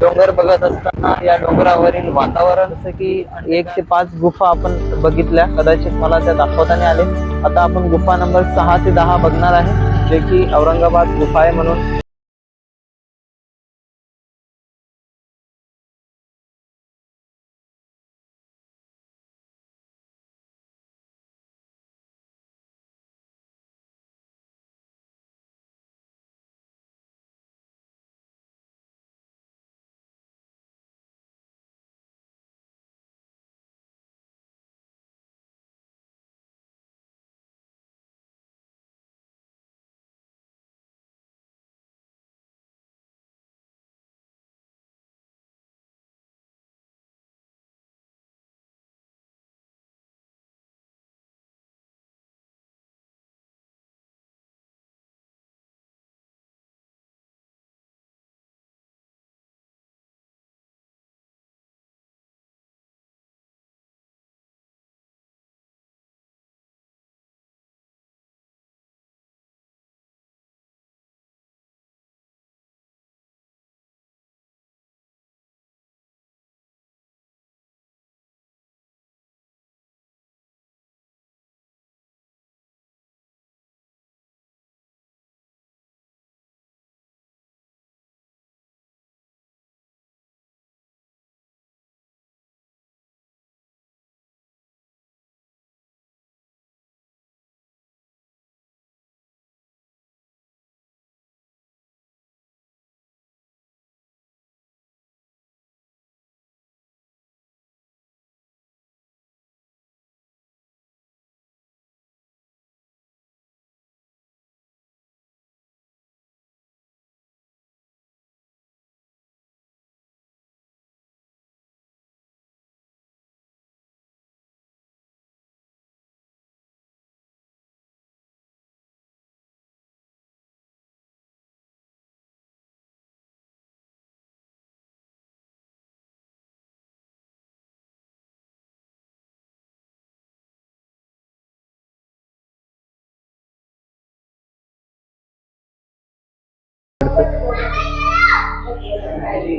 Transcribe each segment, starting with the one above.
डोंगर बघत असताना या डोंगरावरील वातावरण जसं की एक ते पाच गुफा आपण बघितल्या. कदाचित मला त्या दाखवताना आले. आता आपण गुफा नंबर सहा ते दहा बघणार आहे. जे की औरंगाबाद गुफा आहे म्हणून.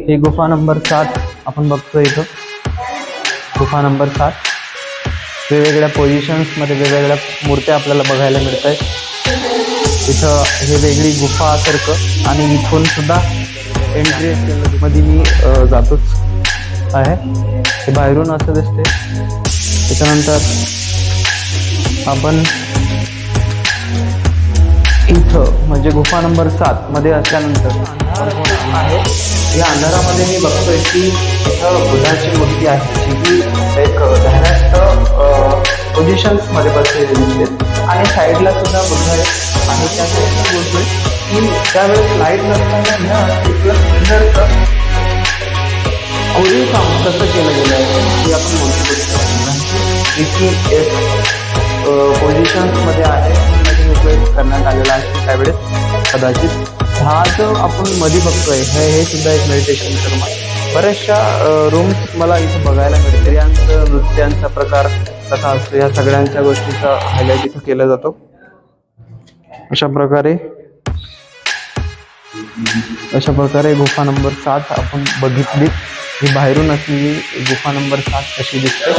ही गुफा नंबर सात आपण बघतो इथं. गुफा नंबर सात. वेगवेगळ्या पोझिशन्समध्ये वेगवेगळ्या मूर्त्या आपल्याला बघायला मिळत आहेत इथं हे वेगळी गुफासारखं आणि इथून सुद्धा एंट्री मध्ये मी जातोच आहे. हे बाहेरून असं दिसते त्याच्यानंतर आपण इथं म्हणजे गुफा नंबर सात मध्ये असल्यानंतर आहे. या अंधारामध्ये मी बघतोय की इथं बुद्धाची मूर्ती आहे जी की एक धनाष्ट पोझिशन्समध्ये बसलेली दिसते. आणि साईडला सुद्धा बुद्ध आहे. आणि त्या साईडला बोलतोय की त्यावेळेस लाइट नसताना ना तिथलं सुंदरचं अवघड काम कसं केलं गेलं आहे की आपण बोलू शकतो इथे एक पोझिशन्समध्ये आहे म्हणजे उपयोग करण्यात आलेला आहे त्यावेळेस कदाचित. हा आपण मध्ये बघतोय हे हे सुद्धा एक मेडिटेशन कर्म आहे. बऱ्याचशा रूम्स मला इथं बघायला मिळते. स्त्रियांचं नृत्यांचा प्रकार कसा असतो या सगळ्यांच्या गोष्टीचा हायलाईट इथं केला जातो. अशा प्रकारे अशा प्रकारे गुफा नंबर सात आपण बघितली. ही बाहेरून असलेली गुफा नंबर सात अशी दिसते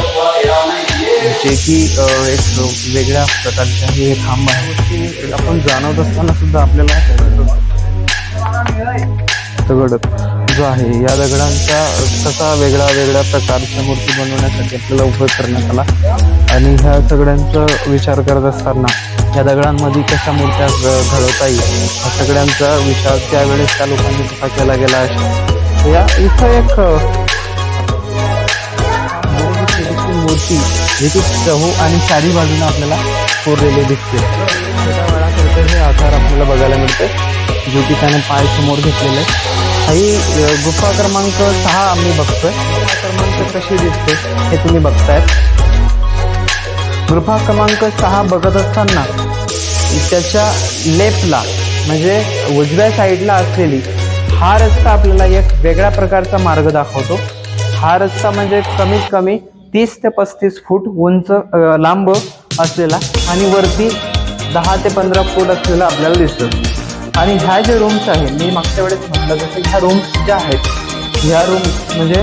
जे की एक वेगळ्या प्रकारच्या हे खांब आहे. की आपण जाणवत असताना सुद्धा आपल्याला दगड जो आहे या दगडांचा कसा वेगळा वेगळ्या प्रकारच्या मूर्ती बनवण्यासाठी आपल्याला उपयोग करण्यात आला. आणि ह्या सगळ्यांचा विचार करत असताना या दगडांमध्ये कशा मूर्त्या घडवता येईल? ह्या सगळ्यांचा विचार त्यावेळेस त्या लोकांनी कसा केला गेला आहे? या इथं एक मूर्ती जी की चहू आणि चारी बाजूने आपल्याला कोरलेले दिसते छोट्या बाळासारखे हे आकार आपल्याला बघायला मिळते जो की त्याने पाय समोर घेतलेले ही गुफा क्रमांक सहा आम्ही बघतोय. क्रमांक कशी दिसते हे तुम्ही बघतायत. गुफा क्रमांक सहा बघत असताना त्याच्या लेफ्टला म्हणजे उजव्या साईडला असलेली हा रस्ता आपल्याला एक वेगळ्या प्रकारचा मार्ग दाखवतो. हा रस्ता म्हणजे कमीत कमी तीस ते पस्तीस फूट उंच लांब असलेला आणि वरती दहा ते पंधरा फूट असलेला आपल्याला दिसतो. आणि ह्या ज्या रूम्स आहेत मी मागच्या वेळेस म्हटलं जसं ह्या रूम्स ज्या आहेत ह्या रूम्स म्हणजे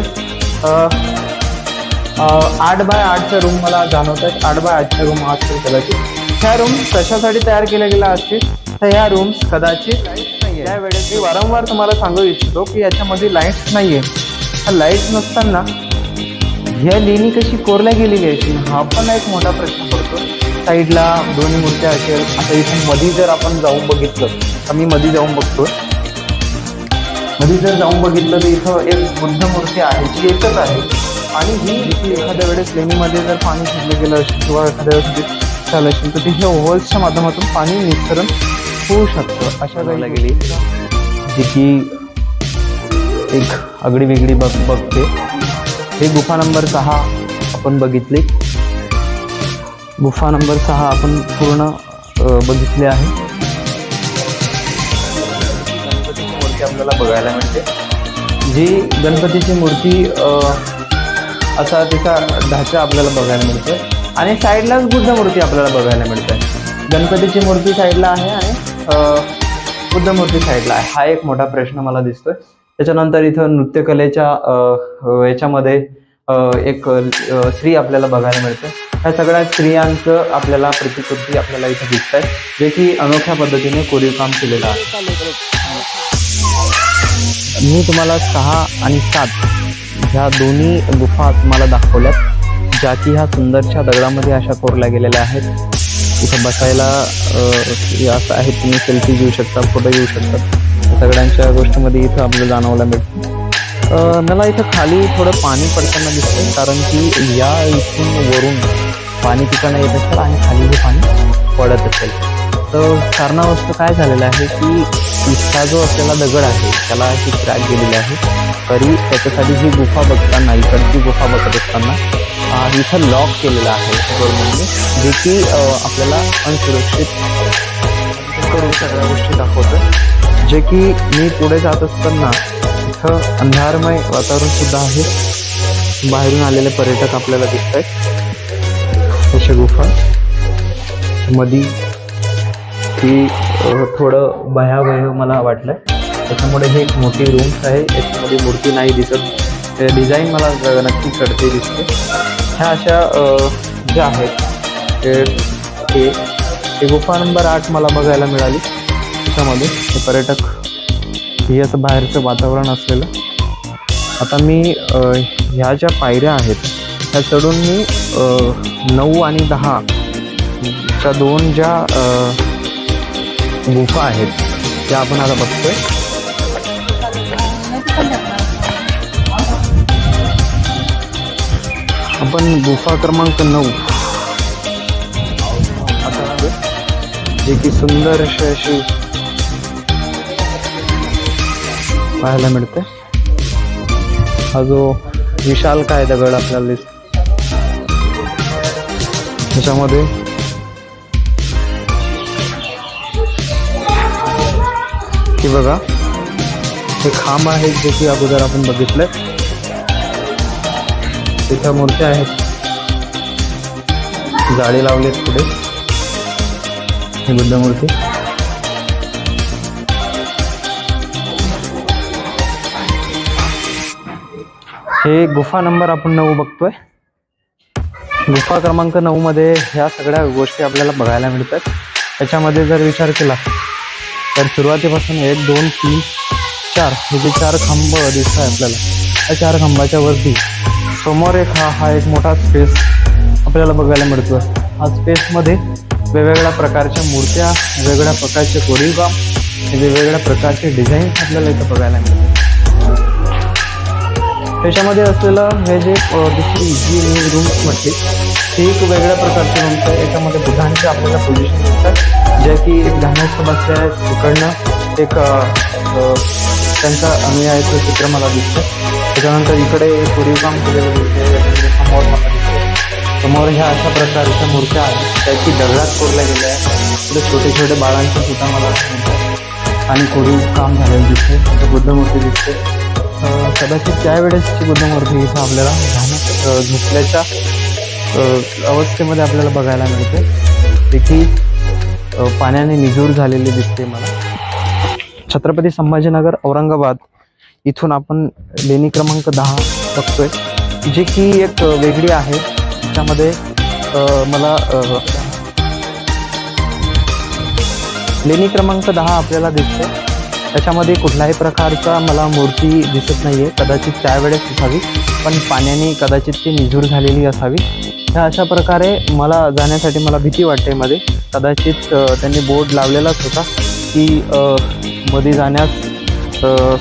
आठ बाय आठच्या रूम मला जाणवत आहेत. आठ बाय आठच्या रूम असतील कदाचित. ह्या रूम्स कशासाठी तयार केल्या गेल्या असतील? तर ह्या रूम्स कदाचित त्या वेळेस मी वारंवार तुम्हाला सांगू इच्छितो की याच्यामध्ये लाईट्स नाही आहे लाईट्स नसताना ह्या लेणी कशी कोरल्या गेलेली अशी हा पण एक मोठा प्रश्न पडतो. साईडला दोन्ही मूर्त्या असेल आता इथून मधी जर आपण जाऊन बघितलं तर मी मधी जाऊन बघतो मध्ये जर जाऊन बघितलं तर इथं एक बुद्ध मूर्ती आहे जी एकच आहे. आणि ही जी एखाद्या वेळेस लेणीमध्ये जर पाणी शिरलं गेलं असेल किंवा एखाद्या वेळेस झालं असेल तर तिथे ओव्हल्सच्या माध्यमातून पाणी निस्सरण होऊ शकतं. अशा काही गेली. जी की एक आगडी वेगळी बघ बघते हे गुफा नंबर सहा आपण बघितली. गुफा नंबर सहा आपण पूर्ण बघितले बघितली आहे. गणपतीची मूर्ती आपल्याला बघायला मिळते. जी गणपतीची मूर्ती असा तिचा ढाचा आपल्याला बघायला मिळतो आणि साईडलाच बुद्ध मूर्ती आपल्याला बघायला मिळते गणपतीची मूर्ती साईडला आहे आणि बुद्ध मूर्ती साईडला आहे. हा एक मोठा प्रश्न मला दिसतोय. त्याच्यानंतर इथं नृत्यकलेच्या याच्यामध्ये एक स्त्री आपल्याला बघायला मिळते. ह्या सगळ्या स्त्रियांचं आपल्याला प्रतिकृती आपल्याला इथं दिसत आहे जे की अनोख्या पद्धतीने कोरीव काम केलेलं आहे. मी तुम्हाला सहा आणि सात ह्या दोन्ही गुफा तुम्हाला दाखवल्यात ज्या की ह्या सुंदरशा दगडामध्ये अशा कोरल्या गेलेल्या आहेत. इथं बसायला असं आहे तुम्ही सेल्फी घेऊ शकता फोटो घेऊ शकता. सगळ्यांच्या गोष्टीमध्ये इथं आपल्याला जाणवायला मिळतं. मला इथं खाली थोडं पाणी पडताना दिसतं कारण की या इथून वरून पाणी तिकडनं येत असेल आणि खाली हे पाणी पडत असेल. तर कारणावस्तू काय झालेलं आहे की इथला जो असलेला दगड आहे त्याला अशी क्रॅक गेलेली आहे. तरी त्याच्यासाठी ही गुफा बघताना इकडची गुफा बघत असताना इथं लॉक केलेलं आहे गव्हर्नमेंटने जे की आपल्याला अनसुरक्षित करून सगळ्या गोष्टी दाखवतं जे की मी पुढे जात असताना इथं अंधारमय वातावरण सुद्धा आहे. बाहेरून आलेले पर्यटक आपल्याला दिसत आहेत अशा गुफा. मधी ही थोडं भयावह मला वाटलं त्याच्यामुळे हे एक मोठी रूम्स आहे. याच्यामध्ये मूर्ती नाही दिसत. डिझाईन मला नक्की कळते दिसते. ह्या अशा ज्या आहेत ते गुफा नंबर आठ मला बघायला मिळाली. त्याच्यामध्ये हे पर्यटक हे असं बाहेरचं वातावरण असलेलं. आता मी ह्या ज्या पायऱ्या आहेत ह्या चढून मी नऊ आणि दहा च्या दोन ज्या गुफा आहेत त्या आपण आता बघतोय. आपण गुफा क्रमांक नऊ. आता जे की सुंदर अशी पाहायला मिळते. हा जो विशाल काय दगड आपल्याला दिसतो त्याच्यामध्ये की बघा हे खांब आहेत जे की अगोदर आपण बघितलं तिथं मूर्त्या आहेत. जाळी लावलेत पुढे. ही बुद्ध मूर्ती. हे गुफा नंबर आपण नऊ बघतोय. गुफा क्रमांक नऊ मध्ये ह्या सगळ्या गोष्टी आपल्याला बघायला मिळतात. त्याच्यामध्ये जर विचार केला तर सुरुवातीपासून एक दोन तीन चार हे जे चार खांब दिसत आहे आपल्याला त्या चार खांबाच्या वरती समोर एक हा हा एक मोठा स्पेस आपल्याला बघायला मिळतो हा स्पेसमध्ये वेगवेगळ्या प्रकारच्या मूर्त्या वेगवेगळ्या प्रकारचे कोरीवकाम वेगवेगळ्या प्रकारचे डिझाईन आपल्याला इथं बघायला मिळतात. त्याच्यामध्ये असलेलं हे जे दुसरी जी मी रूम्स म्हटली ती एक वेगळ्या प्रकारची रूम्स आहे याच्यामध्ये बुधांचे आपल्याला पोझिशन दिसतात ज्या की एक धान्यास्त बसले आहेत तिकडनं एक त्यांचा अनुयायाचं चित्र मला दिसतं. त्याच्यानंतर इकडे कोरीव काम केलेलं दिसते. समोर मला दिसते. समोर ह्या अशा प्रकारच्या मूर्त्या आहेत. त्याची दगडात कोरल्या गेल्या आहेत. पुढे छोटे छोटे बाळांचे सुद्धा मला दिसतात आणि कोरीव काम झालेलं दिसते बुद्ध मूर्ती दिसते. कदाचित त्यावेळेसची वेळेस मूर्ती इथं आपल्याला ध्यानात घेतल्याच्या झोपल्याच्या अवस्थेमध्ये आपल्याला बघायला मिळते. तिथी पाण्याने निजूर झालेली दिसते मला. छत्रपती संभाजीनगर औरंगाबाद इथून आपण लेणी क्रमांक दहा बघतोय जी की एक वेगळी आहे. त्यामध्ये मला लेणी क्रमांक दहा आपल्याला दिसते त्याच्यामध्ये कुठल्याही प्रकारचा मला मूर्ती दिसत नाही आहे कदाचित त्यावेळेस असावी पण पाण्याने कदाचित ती निजूर झालेली असावी. ह्या अशा प्रकारे मला जाण्यासाठी मला भीती वाटते मध्ये. कदाचित त्यांनी बोर्ड लावलेलाच होता की मध्ये जाण्यास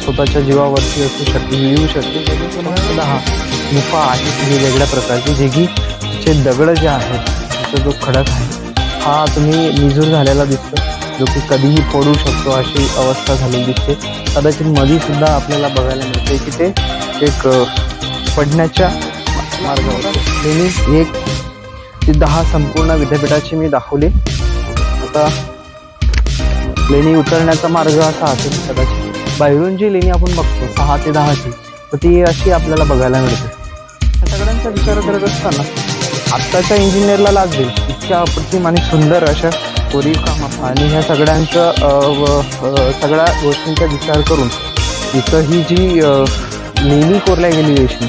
स्वतःच्या जीवावरती असू शकते येऊ शकते. लेणी हा गुफा आहे ही वेगळ्या प्रकारची. जे की जे दगड जे आहेत त्याचा जो खडक आहे हा तुम्ही निजूर झालेला दिसतो. जो की कधीही पडू शकतो अशी अवस्था झालेली दिसते. कदाचित मधीसुद्धा आपल्याला बघायला मिळते की ते एक पडण्याच्या मार्गावर लेणी एक ती दहा संपूर्ण विद्यापीठाची मी दाखवली. आता लेणी उतरण्याचा मार्ग असा असेल कदाचित बाहेरून जी लेणी आपण बघतो सहा ते दहाची तर ती अशी आपल्याला बघायला मिळते. या सगळ्यांचा विचार करत असताना आत्ताच्या इंजिनियरला लाज देईल. इतक्या अप्रतिम आणि सुंदर अशा कोरीव काम आणि ह्या सगळ्यांचं सगळ्या गोष्टींचा विचार करून इथं ही जी नेहमी कोरल्या गेली अशी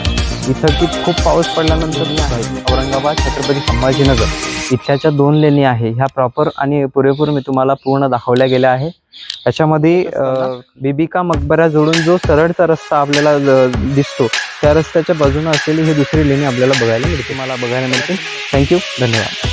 इथं की खूप पाऊस पडल्यानंतर आहे. औरंगाबाद छत्रपती संभाजीनगर इथल्याच्या दोन लेणी आहे. ह्या प्रॉपर आणि पुरेपूर मी तुम्हाला पूर्ण दाखवल्या गेल्या आहे. त्याच्यामध्ये बिबिका मकबरा जोडून जो सरळचा रस्ता आपल्याला दिसतो त्या रस्त्याच्या बाजूनं असलेली ही दुसरी लेणी आपल्याला बघायला मिळते. तुम्हाला बघायला मिळते. थँक्यू धन्यवाद.